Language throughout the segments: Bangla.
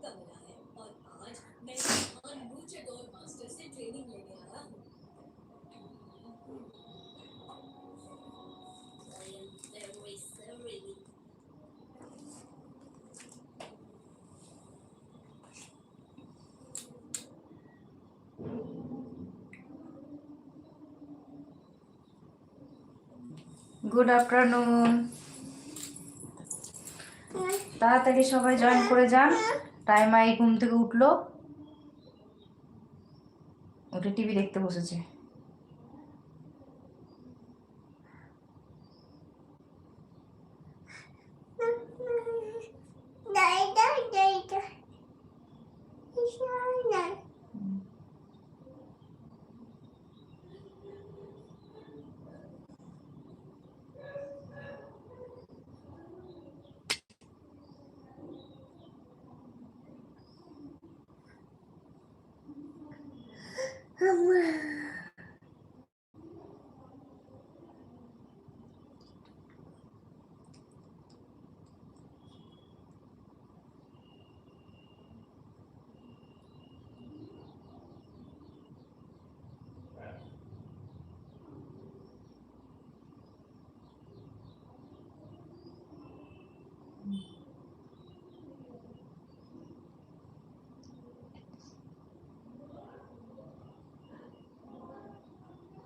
मिला है और आज मैं महान लूचाडोर मास्टर से ट्रेनिंग लेने आया हूँ I am very sorry. Good afternoon তাড়াতাড়ি সবাই জয়েন করে যান টাইম এই ঘুম থেকে উঠল। উঠে টিভি দেখতে বসেছে।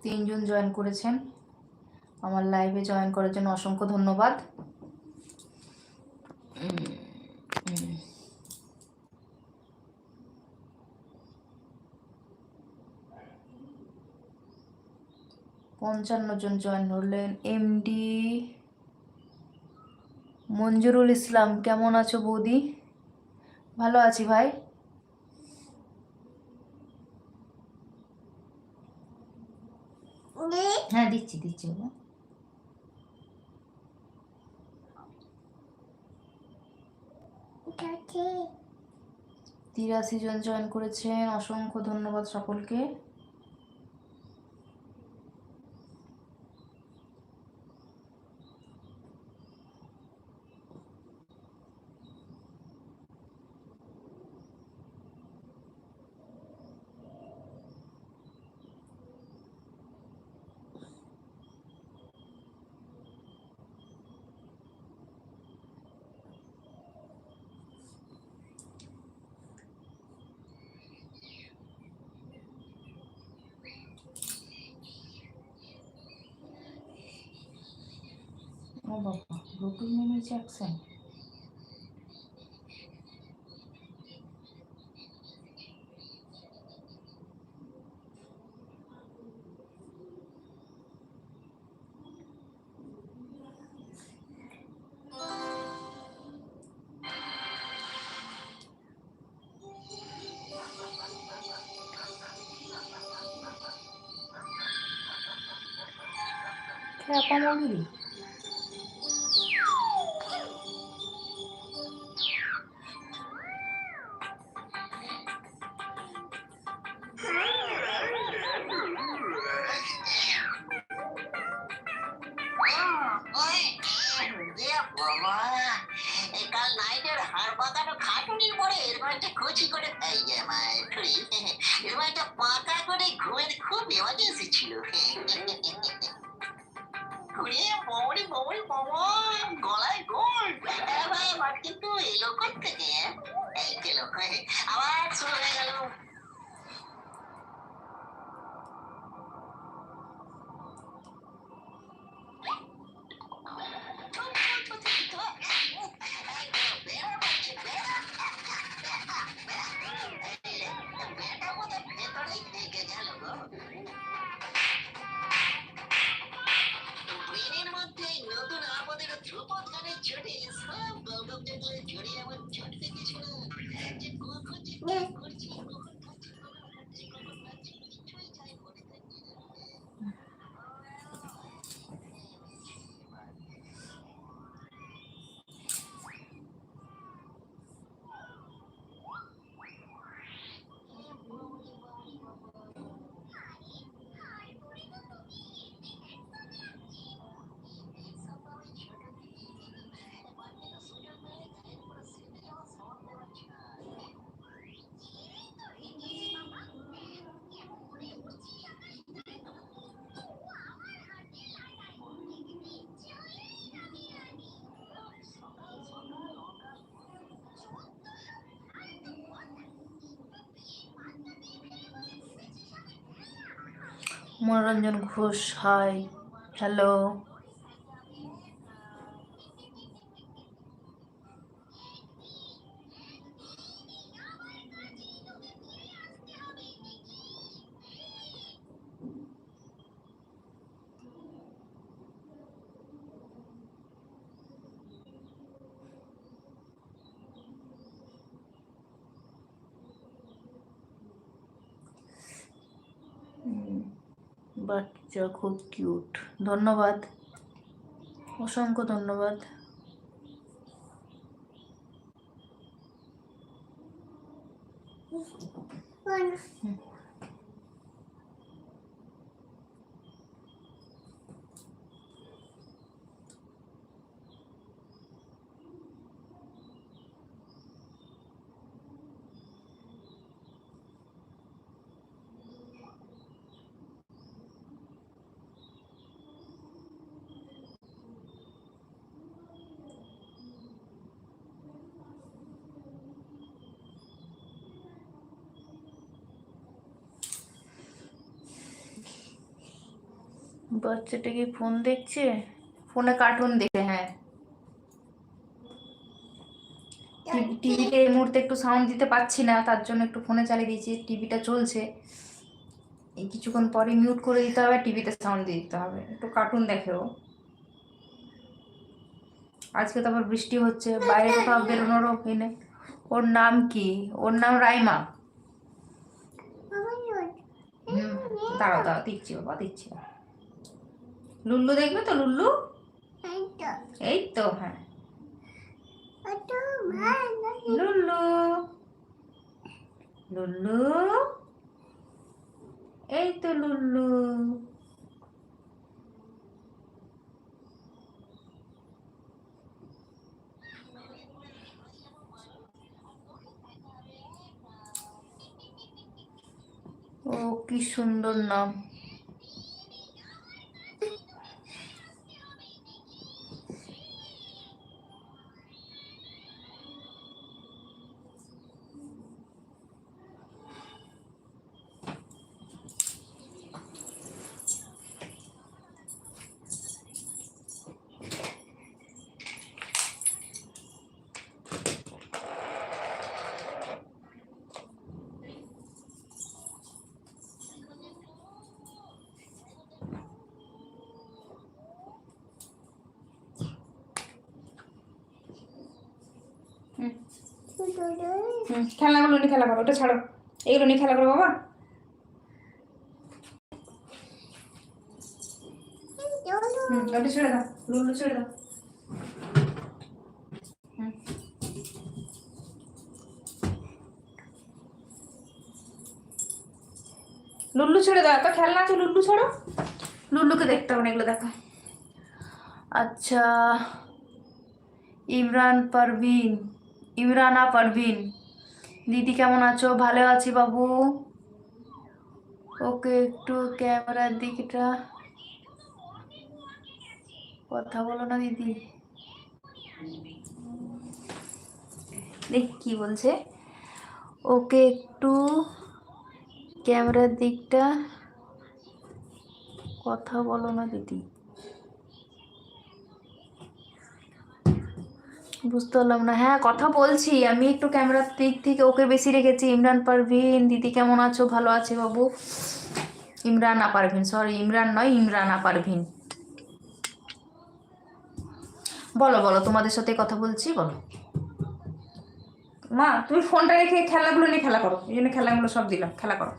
তিনজন জয়েন করেছেন। আমার লাইভে জয়েন করার জন্য অসংখ্য ধন্যবাদ। পঞ্চান্ন জন জয়েন হলেন এমডি মঞ্জুরুল ইসলাম, কেমন আছো বৌদি? ভালো আছি ভাই। হ্যাঁ দিচ্ছি দিচ্ছি বাবা। তিরাশি জন জয়েন করেছেন অসংখ্য ধন্যবাদ সকলকে। Mana bapa. Google Mimi Jackson. Kayak apa mau gini? পরে এরকম একটা কচি করে, এই যে ঠুরি এরকম একটা পাকা করে ঘুমের খুব এমার্জেন্সি ছিল ঘুরে বমরি বমরি বমর গলায় গোল। এবার কিন্তু এলো থেকে এই গেল আবার শুরু হয়ে গেল। Manoranjan Ghosh hi hello. বাচ্চা খুব কিউট। ধন্যবাদ। অসংখ্য ধন্যবাদ। বাচ্চাটা কি ফোন দেখছে? ফোনে কার্টুন দেখে হ্যাঁ। টিভিতে এই মুহূর্তে একটু সাউন্ড দিতে পাচ্ছি না তার জন্য একটু ফোনে চালিয়ে দিয়েছি টিভিটা চলছে। এই কিছুক্ষণ পরে মিউট করে দিতে হবে টিভিতে সাউন্ড দিয়ে দিতে হবে। একটু কার্টুন দেখেও আজকে তো আবার বৃষ্টি হচ্ছে বাইরে কোথাও বেরোনোরও নেই। ওর নাম কি? ওর নাম রাইমা। হুম দাঁড়াও দাঁড়াও দিচ্ছি বাবা দিচ্ছি। লুল্লু দেখবে তো লুল্লু? এই তো হ্যাঁ। লুল্লু। লুল্লু? এই তো লুল্লু। ও কি সুন্দর নাম। হুম খেলনাগুলো নিয়ে খেলা করো, ওটা ছাড়ো। এগুলো নিয়ে খেলা করো, বাবা। হুম, ওটা ছেড়ে দাও লুল্লু ছেড়ে দাও। হুম। লুল্লু ছেড়ে দাও এত খেলনা আছে, লুল্লু ছাড়ো। লুল্লুকে দেখতে হবে না, এগুলো দেখো। আচ্ছা ইমরান পারভিন, ইমরানা পারভিন। দিদি কেমন আছো? ভালো আছি বাবু। ওকে একটু ক্যামেরার দিকটা কথা বলো না দিদি। দেখ কি বলছে? ওকে একটু ক্যামেরার দিকটা কথা বলো না দিদি। বুঝতে পারলাম না। হ্যাঁ কথা বলছি। আমি একটু ক্যামেরার দিক থেকে ওকে বেশি রেখেছি। ইমরান পারভিন, দিদি কেমন আছো? ভালো আছে বাবু। ইমরান পারভিন সরি ইমরান নয়, ইমরান আ পারভিন। বলো বলো, তোমাদের সাথে কথা বলছি, বলো। মা, তুমি ফোনটা রেখে খেলাগুলো নিয়ে খেলা করো। এই জন্য খেলাগুলো সব দিলাম, খেলা করো।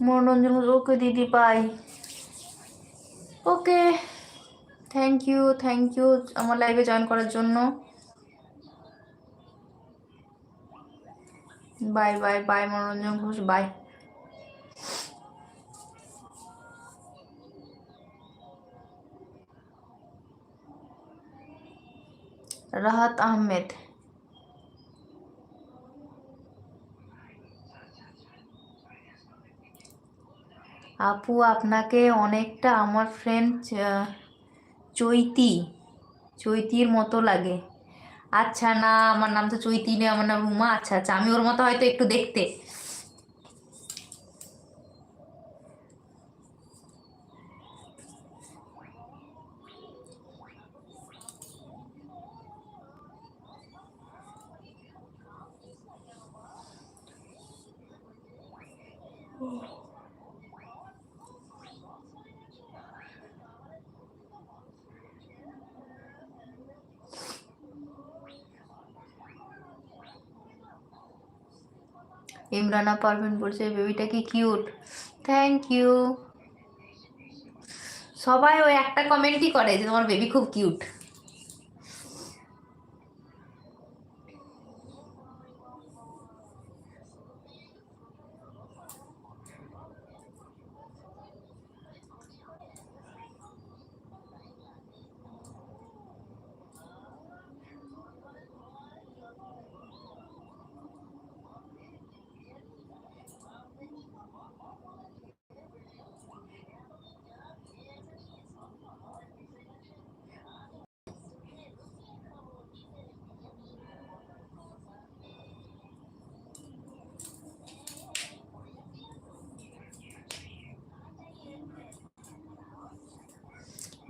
মনোরঞ্জন ওকে দিদি পাই okay thank you thank you আমার লাইভে জয়েন করার জন্য bye bye bye Manoranjan Ghosh bye Rahat Ahmed আপু, আপনাকে অনেকটা আমার ফ্রেন্ড চৈতি, চৈতির মতো লাগে। আচ্ছা না, আমার নাম তো চৈতি নেই আমার নাম রুমা। আচ্ছা আচ্ছা আমি ওর মতো হয়তো একটু দেখতে। ইমরানা পারভিন বলছে বেবিটা কি কিউট থ্যাংক ইউ সবাই ওই একটা কমেন্টই করে যে, তোমার বেবি খুব কিউট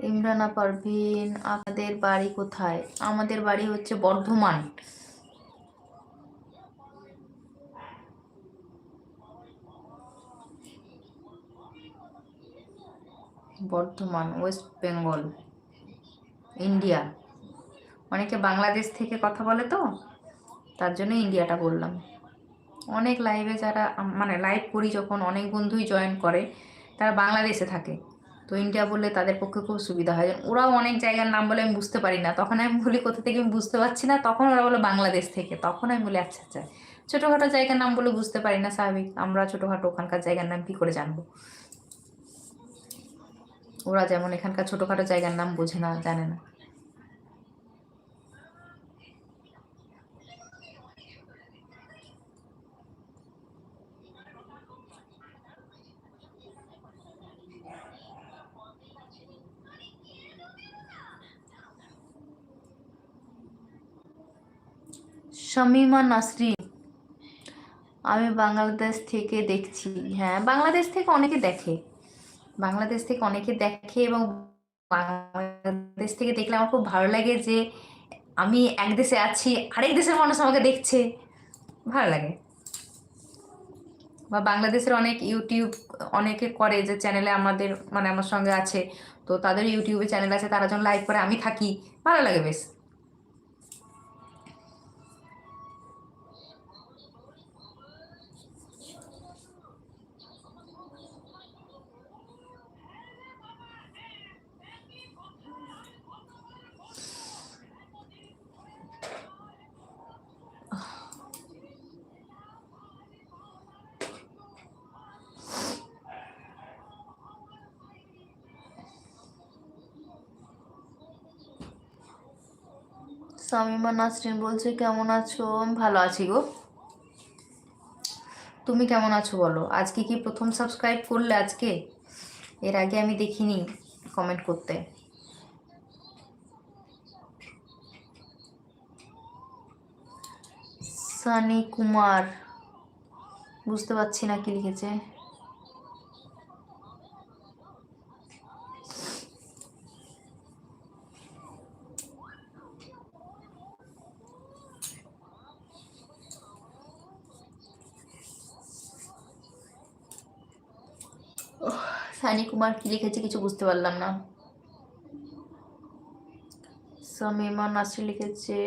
ইমরানা, পারভিন, আপনাদের বাড়ি কোথায়? আমাদের বাড়ি হচ্ছে Bardhaman. Bardhaman, West Bengal, India. অনেকে বাংলাদেশ থেকে কথা বলে তো, তার জন্য ইন্ডিয়াটা বললাম। অনেক লাইভে যারা মানে লাইভ করি যখন, অনেক বন্ধুই জয়েন করে, তারা বাংলাদেশে থাকে। তো ইন্ডিয়া বললে তাদের পক্ষে খুব সুবিধা হয়। ওরাও অনেক জায়গার নাম বলে আমি বুঝতে পারি না। তখন আমি বলি, কোথা থেকে আমি বুঝতে পারছি না? তখন ওরা বলে, বাংলাদেশ থেকে। তখন আমি বলি আচ্ছা আচ্ছা। ছোটোখাটো জায়গার নাম বলে বুঝতে পারি না, স্বাভাবিক। আমরা ছোটোখাটো ওখানকার জায়গার নাম কী করে জানব? ওরা যেমন এখানকার ছোটোখাটো জায়গার নাম বোঝে না, জানে না। শামিমা নাসরিন। আমি বাংলাদেশ থেকে দেখছি। হ্যাঁ বাংলাদেশ থেকে অনেকে দেখে। বাংলাদেশ থেকে অনেকে দেখে এবং বাংলাদেশ থেকে দেখলে আমার খুব ভালো লাগে যে আমি এক দেশে আছি, আরেক দেশের মানুষ আমাকে দেখছে। ভালো লাগে। বা বাংলাদেশের অনেক ইউটিউব, অনেকে করে যে চ্যানেলে আমাদের মানে আমার সঙ্গে আছে। তো তাদের ইউটিউবে চ্যানেল আছে, তারা যখন লাইভ করে আমি থাকি, ভালো লাগে বেশ। সামিমা নাসরিন বলছে, কেমন আছো? আমি ভালো আছি গো। তুমি কেমন আছো বলো? আজকে কি প্রথম সাবস্ক্রাইব করলে আজকে? এর আগে আমি দেখিনি কমেন্ট করতে। সানি কুমার, বুঝতে পারছি না কি লিখেছে। সানি কুমার কি লিখেছে কিছু বুঝতে পারলাম না। সামিমা নাসরি লিখেছে।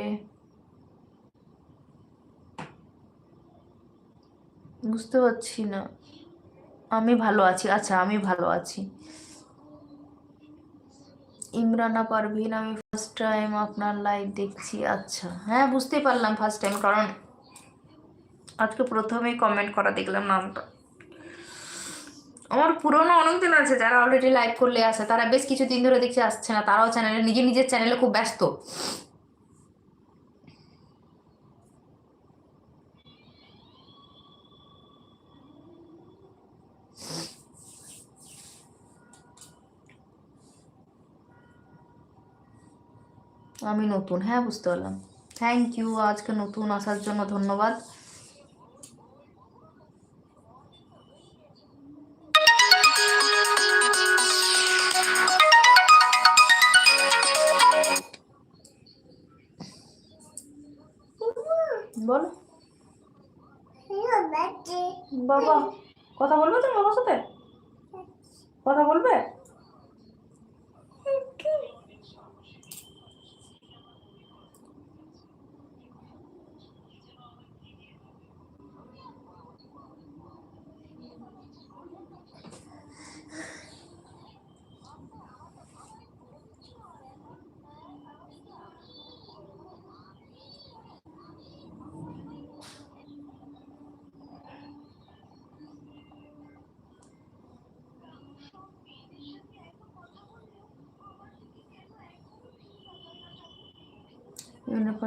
বুঝতে পারছি না। আমি ভালো আছি আচ্ছা আমি ভালো আছি। ইমরানা পারভিন, আমি ফার্স্ট টাইম আপনার লাইভ দেখছি আচ্ছা। হ্যাঁ বুঝতে পারলাম ফার্স্ট টাইম কারণ আজকে প্রথমেই কমেন্ট করা দেখলাম নামটা। আমার পুরোনো অনেকদিন আছে যারা অলরেডি লাইভ করলে আছে, তারা বেশ কিছুদিন ধরে দেখছে আসছে না, তারাও চ্যানেলে নিজে নিজের চ্যানেলে খুব ব্যস্ত। আমি নতুন হ্যাঁ বুঝতে পারলাম। থ্যাংক ইউ আজকে নতুন, আসার জন্য ধন্যবাদ।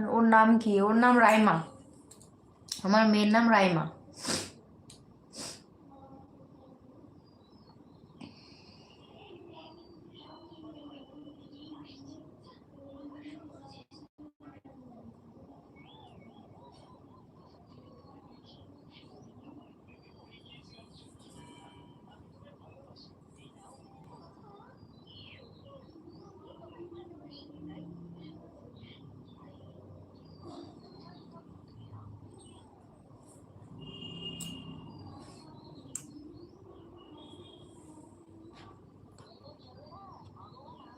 ওর নাম কি? ওর নাম রাইমা। আমার মেয়ের নাম রাইমা।